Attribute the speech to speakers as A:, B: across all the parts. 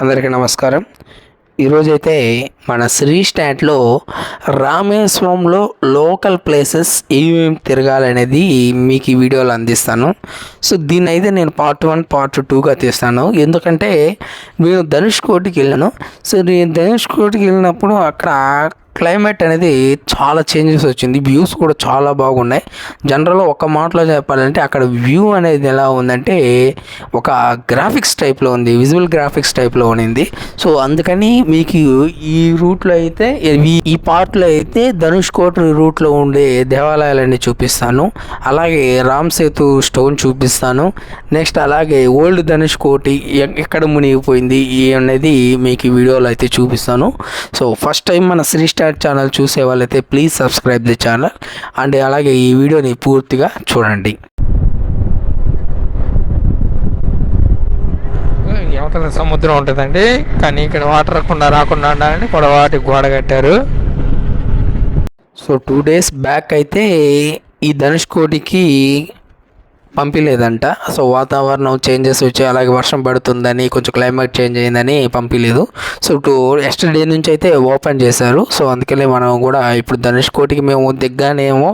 A: అందరికీ నమస్కారం. ఈరోజైతే మన శ్రీ స్టాట్లో రామేశ్వరంలో లోకల్ ప్లేసెస్ ఏమేమి తిరగాలనేది మీకు ఈ వీడియోలో అందిస్తాను. సో దీన్ని అయితే నేను పార్ట్ వన్ పార్ట్ టూగా తీస్తాను. ఎందుకంటే నేను ధనుష్ కోటికి వెళ్ళాను. సో నేను ధనుష్ కోటికి వెళ్ళినప్పుడు అక్కడ క్లైమేట్ అనేది చాలా చేంజెస్ వచ్చింది. వ్యూస్ కూడా చాలా బాగున్నాయి. జనరల్గా ఒక మాటలో చెప్పాలంటే అక్కడ వ్యూ అనేది ఎలా ఉందంటే ఒక గ్రాఫిక్స్ టైప్లో ఉంది. విజువల్ గ్రాఫిక్స్ టైప్లో ఉంది సో అందుకని మీకు ఈ రూట్లో అయితే ఈ- ఈ పార్ట్లో అయితే ధనుష్ కోట్ రూట్లో ఉండే దేవాలయాలన్నీ చూపిస్తాను. అలాగే రామ్ సేతు స్టోన్ చూపిస్తాను. నెక్స్ట్ అలాగే ఓల్డ్ ధనుష్ కోటి ఎక్కడ మునిగిపోయింది ఈ అనేది మీకు వీడియోలో అయితే చూపిస్తాను. సో ఫస్ట్ టైం మన శ్రీ స్టార్ ఛానల్ చూసే వాళ్ళైతే please subscribe the channel and అలాగే ఈ వీడియోని పూర్తిగా చూడండి.
B: యువతల సముద్రం ఉంటుందండి. కానీ ఇక్కడ వాటర్ రాకుండా రాకుండా ఉండాలని పొడవాటి గోడ కట్టారు.
A: సో టూ డేస్ బ్యాక్ అయితే ఈ ధనుష్ పంపించలేదంట సో వాతావరణం చేంజెస్ వచ్చి అలాగే వర్షం పడుతుందని కొంచెం క్లైమేట్ చేంజ్ అయిందని పంపించలేదు సో టూ ఎస్టర్డే నుంచి అయితే ఓపెన్ చేశారు. సో అందుకనే మనం కూడా ఇప్పుడు ధనుష్ కోటికి మేము దిగ్గానేమో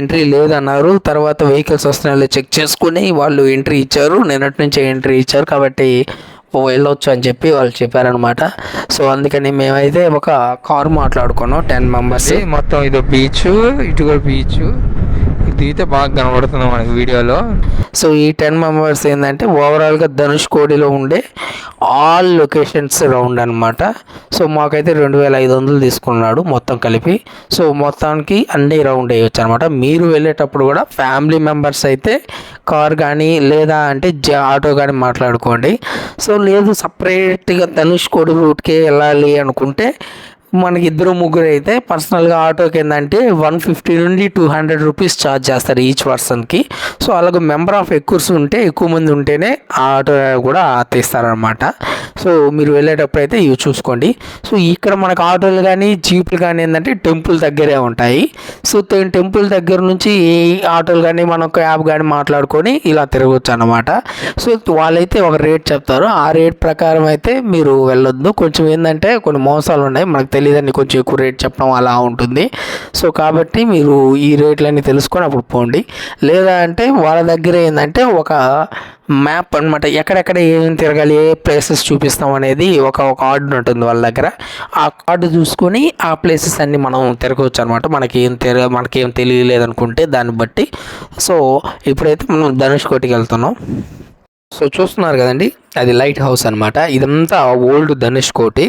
A: ఎంట్రీ లేదన్నారు. తర్వాత వెహికల్స్ వస్తున్నాయో చెక్ చేసుకుని వాళ్ళు ఎంట్రీ ఇచ్చారు. నిన్నటి నుంచే ఎంట్రీ ఇచ్చారు కాబట్టి వెళ్ళొచ్చు అని చెప్పి వాళ్ళు చెప్పారనమాట సో అందుకని మేమైతే ఒక కారు మాట్లాడుకున్నాం టెన్ మెంబర్స్.
B: మొత్తం ఇది బీచ్ ఇటు కూడా బీచ్. ఇది అయితే బాగా కనబడుతుంది మనకి వీడియోలో.
A: సో ఈ టెన్ మెంబర్స్ ఏంటంటే ఓవరాల్గా ధనుష్ కోడిలో ఉండే ఆల్ లొకేషన్స్ రౌండ్ అనమాట సో మాకైతే రెండు వేల ఐదు వందలు తీసుకున్నాడు మొత్తం కలిపి. సో మొత్తానికి అన్ని రౌండ్ వేయొచ్చు అనమాట మీరు వెళ్ళేటప్పుడు కూడా ఫ్యామిలీ మెంబర్స్ అయితే కార్ కానీ లేదా అంటే జ ఆటో కానీ మాట్లాడుకోండి. సో లేదు సపరేట్గా ధనుష్ కోడి రూట్కే వెళ్ళాలి అనుకుంటే మనకి ఇద్దరు ముగ్గురు అయితే పర్సనల్గా ఆటోకి ఏంటంటే వన్ ఫిఫ్టీ నుండి టూ హండ్రెడ్ రూపీస్ ఛార్జ్ చేస్తారు ఈచ్ పర్సన్కి. సో అలాగే మెంబర్ ఆఫ్ ఎక్కువ ఉంటే ఎక్కువ మంది ఉంటేనే ఆ ఆటో కూడా తీస్తారనమాట సో మీరు వెళ్ళేటప్పుడు అయితే ఇవి చూసుకోండి. సో ఇక్కడ మనకు ఆటోలు కానీ జీపులు కానీ ఏంటంటే టెంపుల్ దగ్గరే ఉంటాయి. సో టెంపుల్ దగ్గర నుంచి ఈ ఆటోలు కానీ మనం క్యాబ్ కానీ మాట్లాడుకొని ఇలా తిరగవచ్చు అనమాట సో వాళ్ళైతే ఒక రేట్ చెప్తారు. ఆ రేట్ ప్రకారం అయితే మీరు వెళ్ళొద్దు. కొంచెం ఏంటంటే కొన్ని మోసాలు ఉన్నాయి మనకు తెలియదని కొంచెం ఎక్కువ రేట్ చెప్పడం అలా ఉంటుంది. సో కాబట్టి మీరు ఈ రేట్లన్నీ తెలుసుకొని అప్పుడు పోండి. లేదా అంటే వాళ్ళ దగ్గర ఏంటంటే ఒక మ్యాప్ అన్నమాట. ఎక్కడెక్కడ ఏం తిరగాలి ఏ ప్లేసెస్ చూపిస్తాం అనేది ఒక ఒక కార్డు ఉంటుంది వాళ్ళ దగ్గర. ఆ కార్డు చూసుకొని ఆ ప్లేసెస్ అన్ని మనం తిరగవచ్చు అనమాట మనకి ఏం తెర మనకేం తెలియలేదనుకుంటే దాన్ని బట్టి. సో ఇప్పుడైతే మనం ధనుష్ కోటికి వెళ్తున్నాం. సో చూస్తున్నారు కదండి అది లైట్ హౌస్ అనమాట ఇదంతా ఓల్డ్ ధనుష్ కోటి.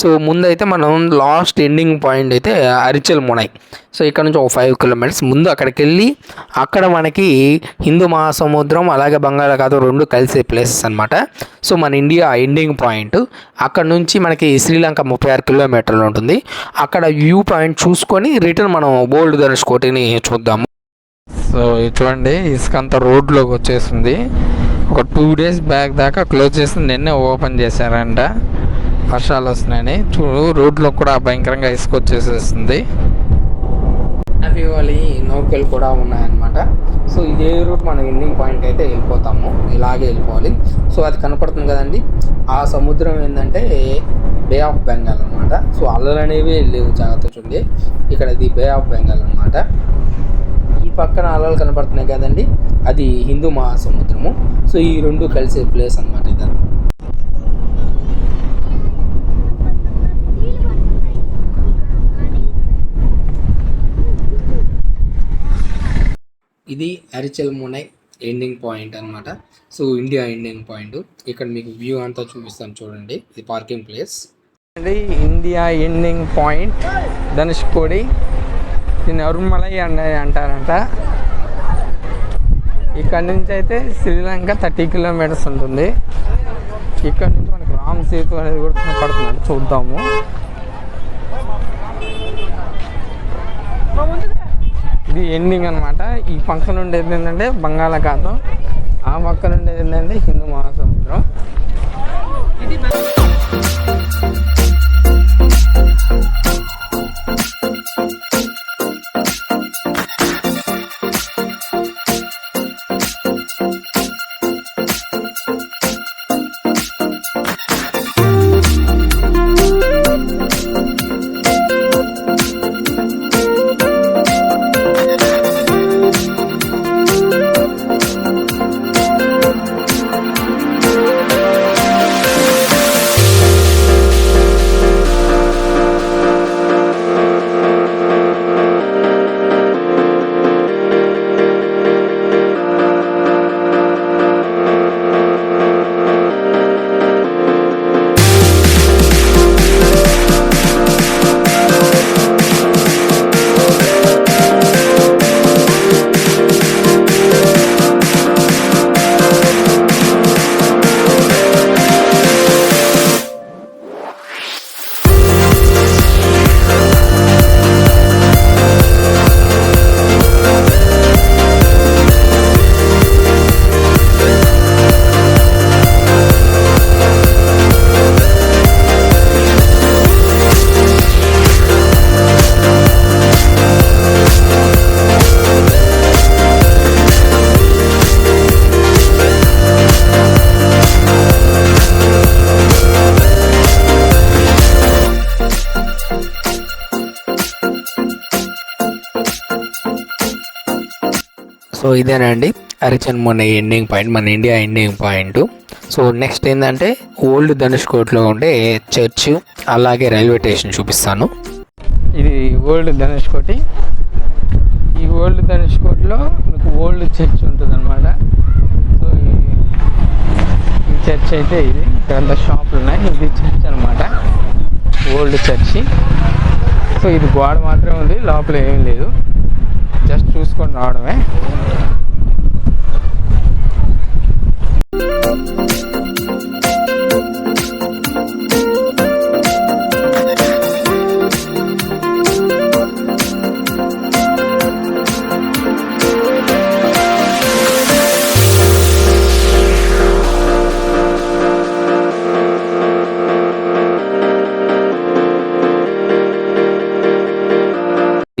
A: సో ముందైతే మనం లాస్ట్ ఎండింగ్ పాయింట్ అయితే అరిచల్ మునై. సో ఇక్కడ నుంచి ఒక ఫైవ్ కిలోమీటర్స్ ముందు అక్కడికి వెళ్ళి అక్కడ మనకి హిందూ మహాసముద్రం అలాగే బంగాళాఖాతం రెండు కలిసే ప్లేసెస్ అనమాట సో మన ఇండియా ఎండింగ్ పాయింట్. అక్కడ నుంచి మనకి శ్రీలంక ముప్పై ఆరు కిలోమీటర్లు ఉంటుంది. అక్కడ వ్యూ పాయింట్ చూసుకొని రిటర్న్ మనం ఓల్డ్ ధనుష్ కోటిని చూద్దాము.
B: సో ఇది చూడండి ఇసుక అంతా రోడ్లోకి వచ్చేసింది. ఒక టూ డేస్ బ్యాక్ దాకా క్లోజ్ చేసి నిన్నే ఓపెన్ చేశారంట. వర్షాలు వస్తున్నాయని. చూడు రోడ్లో కూడా భయంకరంగా ఇసుక వచ్చేసేస్తుంది
A: హ్యాపీ నౌకలు కూడా ఉన్నాయన్నమాట. సో ఇదే రూట్ మనం ఎండింగ్ పాయింట్ అయితే వెళ్ళిపోతాము. ఇలాగే వెళ్ళిపోవాలి. సో అది కనపడుతుంది కదండి. ఆ సముద్రం ఏంటంటే బే ఆఫ్ బెంగాల్ అనమాట సో అల్లలు అనేవి లేవు జాగ్రత్త చూడండి. ఇక్కడ ఇది బే ఆఫ్ బెంగాల్ అనమాట ఈ పక్కన అలలు కనపడుతున్నాయి కదండి. అది హిందూ మహాసముద్రము. సో ఈ రెండు కలిసే ప్లేస్ అనమాట ఇది ఇది అరిచల్ మునై ఎండింగ్ పాయింట్ అన్నమాట. So India ending point. ఇక్కడ మీకు వ్యూ అంతా చూపిస్తాను చూడండి. ఇది పార్కింగ్ ప్లేస్.
B: అండి ఇండియా ఎండింగ్ పాయింట్. ధనుష్కోడి దీన్ని అరుమలై అంటారంట. ఇక్కడ నుంచి అయితే శ్రీలంక థర్టీ కిలోమీటర్స్ ఉంటుంది. ఇక్కడ నుంచి మనకి రామ్ సేతు అనేది కూడా కనపడుతుంది. చూద్దాము. ఇది ఎండింగ్ అనమాట ఈ పక్క నుండి ఏంటంటే బంగాళాఖాతం. ఆ పక్కన ఉండేది ఏంటంటే హిందూ మహాసముద్రం.
A: సో ఇదేనండి. అరిచన్ మొన్న ఎండింగ్ పాయింట్ మన India ending point so next ఏంటంటే ఓల్డ్ ధనుష్ కోట్లో ఉండే చర్చ్ అలాగే రైల్వే స్టేషన్ చూపిస్తాను.
B: ఇది ఓల్డ్ ధనుష్ కోటి ఈ ఓల్డ్ ధనుష్ కోట్లో మీకు ఓల్డ్ చర్చ్ ఉంటుంది అనమాట సో ఈ- చర్చ్ అయితే ఇది. ఇక్కడ షాపులు ఉన్నాయి. ఇది చర్చ్ అనమాట ఓల్డ్ చర్చి సో ఇది గోడ మాత్రమే ఉంది లోపల ఏం లేదు. జస్ట్ చూసుకొని రావడమే.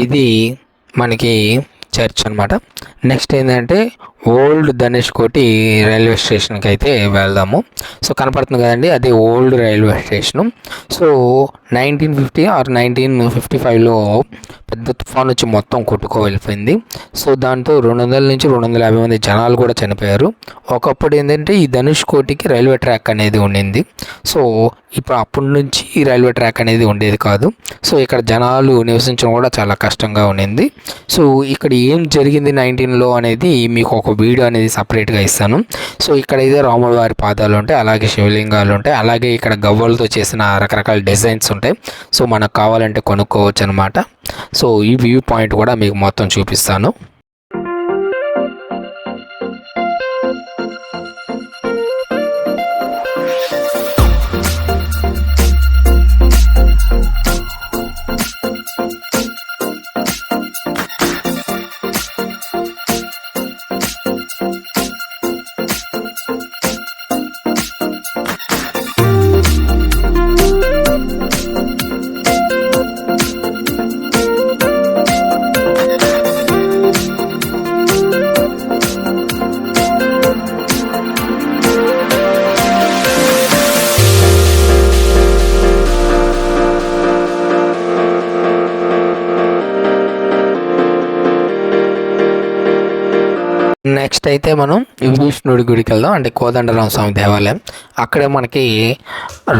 A: ఇది మనకి చర్చ్ అనమాట నెక్స్ట్ ఏంటంటే ఓల్డ్ ధనుష్ కోటి రైల్వే స్టేషన్కి అయితే వెళ్దాము. సో కనపడుతుంది కదండి అది old railway station. So nineteen fifty or nineteen fifty ఫైవ్లో పెద్ద తుఫాన్ వచ్చి మొత్తం కొట్టుకో వెళ్ళిపోయింది సో దాంతో రెండు వందల నుంచి రెండు వందల యాభై మంది జనాలు కూడా చనిపోయారు. ఒకప్పుడు ఏంటంటే ఈ ధనుష్ కోటికి రైల్వే ట్రాక్ అనేది ఉండింది. సో ఇప్పుడు అప్పటి నుంచి ఈ రైల్వే ట్రాక్ అనేది ఉండేది కాదు. సో ఇక్కడ జనాలు నివసించడం కూడా చాలా కష్టంగా ఉండింది. సో ఇక్కడ ఏం జరిగింది నైన్టీన్లో అనేది మీకు ఒక వీడియో అనేది సపరేట్గా ఇస్తాను. సో ఇక్కడ ఇదే రాముల వారి పాదాలు ఉంటాయి అలాగే శివలింగాలు ఉంటాయి అలాగే ఇక్కడ గవ్వలతో చేసిన రకరకాల డిజైన్స్ ఉంటాయి. సో మనకు కావాలంటే కొనుక్కోవచ్చు అనమాట సో ఈ వ్యూ పాయింట్ కూడా మీకు మొత్తం చూపిస్తాను. నెక్స్ట్ అయితే మనం విభీషణుడి గుడికి వెళ్దాం. అంటే కోదండరామ స్వామి దేవాలయం. అక్కడే మనకి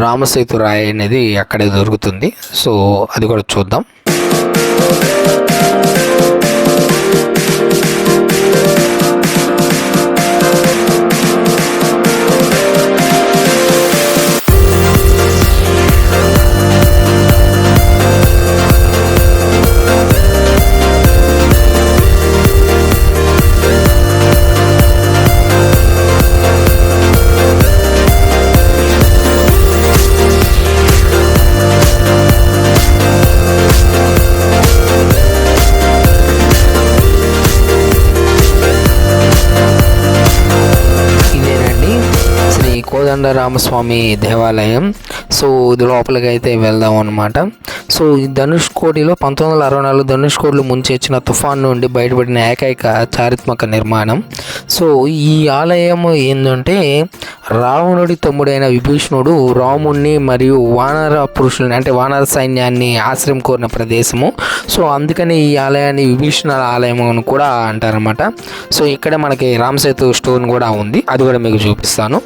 A: రామసేతు రాయి అనేది అక్కడే దొరుకుతుంది. సో అది కూడా చూద్దాం. కోదండరామస్వామి దేవాలయం. సో ఇది లోపలికి అయితే వెళ్దాం అనమాట సో ఈ ధనుష్ కోటిలో పంతొమ్మిది వందల అరవై నాలుగు ధనుష్ కోటిలో ముంచెచ్చిన తుఫాన్ నుండి బయటపడిన ఏకైక చారిత్మక నిర్మాణం. సో ఈ ఆలయం ఏంటంటే రావణుడి తమ్ముడైన విభీషణుడు రాముణ్ణి మరియు వానర పురుషుల్ని అంటే వానర సైన్యాన్ని ఆశ్రయం కోరిన ప్రదేశము. సో అందుకని ఈ ఆలయాన్ని విభీషణ ఆలయం అని కూడా అంటారనమాట సో ఇక్కడ మనకి రామసేతు స్టోన్ కూడా ఉంది. అది కూడా మీకు చూపిస్తాను.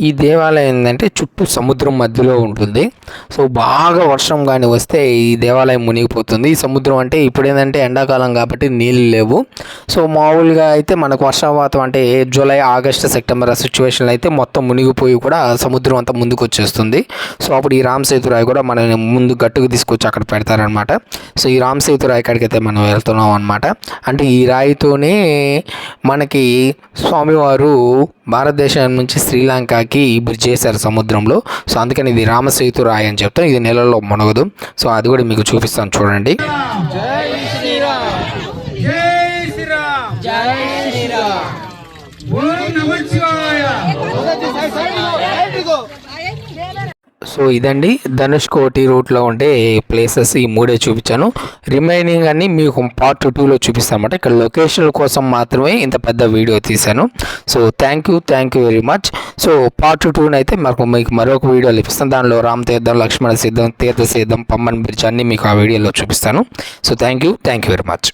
A: ఈ దేవాలయం ఏంటంటే చుట్టూ సముద్రం మధ్యలో ఉంటుంది. సో బాగా వర్షం కానీ వస్తే ఈ దేవాలయం మునిగిపోతుంది. ఈ సముద్రం అంటే ఇప్పుడు ఏంటంటే ఎండాకాలం కాబట్టి నీళ్ళు లేవు. సో మామూలుగా అయితే మనకు వర్షపాతం అంటే జూలై ఆగస్టు సెప్టెంబర్ ఆ సిచ్యువేషన్లో అయితే మొత్తం మునిగిపోయి కూడా సముద్రం అంతా ముందుకు వచ్చేస్తుంది సో అప్పుడు ఈ రామ్ సేతురాయి కూడా మనం ముందు గట్టుకు తీసుకొచ్చి అక్కడ పెడతారనమాట సో ఈ రామ్ సేతురాయి కాడికి అయితే మనం వెళ్తున్నాం అనమాట అంటే ఈ రాయితోనే మనకి స్వామివారు భారతదేశం నుంచి శ్రీలంకకి బ్రిడ్జ్ చేశారు సముద్రంలో. సో అందుకని ఇది రామసేతు రాయి అని చెప్తాం ఇది నెలలో మునగదు. సో అది కూడా మీకు చూపిస్తాను. చూడండి. సో ఇదండి ధనుష్ కోటి రూట్లో ఉండే ప్లేసెస్ ఈ మూడే చూపించాను. రిమైనింగ్ అన్ని మీకు పార్ట్ టూలో చూపిస్తామన్నమాట. ఇక్కడ లొకేషన్ కోసం మాత్రమే ఇంత పెద్ద వీడియో తీశాను. So thank you thank you very much so part టూని అయితే మాకు మీకు మరొక వీడియో ఇప్పిస్తాను. దానిలో రామ్ తీర్థం లక్ష్మణ సిద్ధం తీర్థ సిద్ధం పమ్మన్ బ్రిడ్జ్ అన్ని మీకు ఆ వీడియోలో చూపిస్తాను. So thank you thank you very much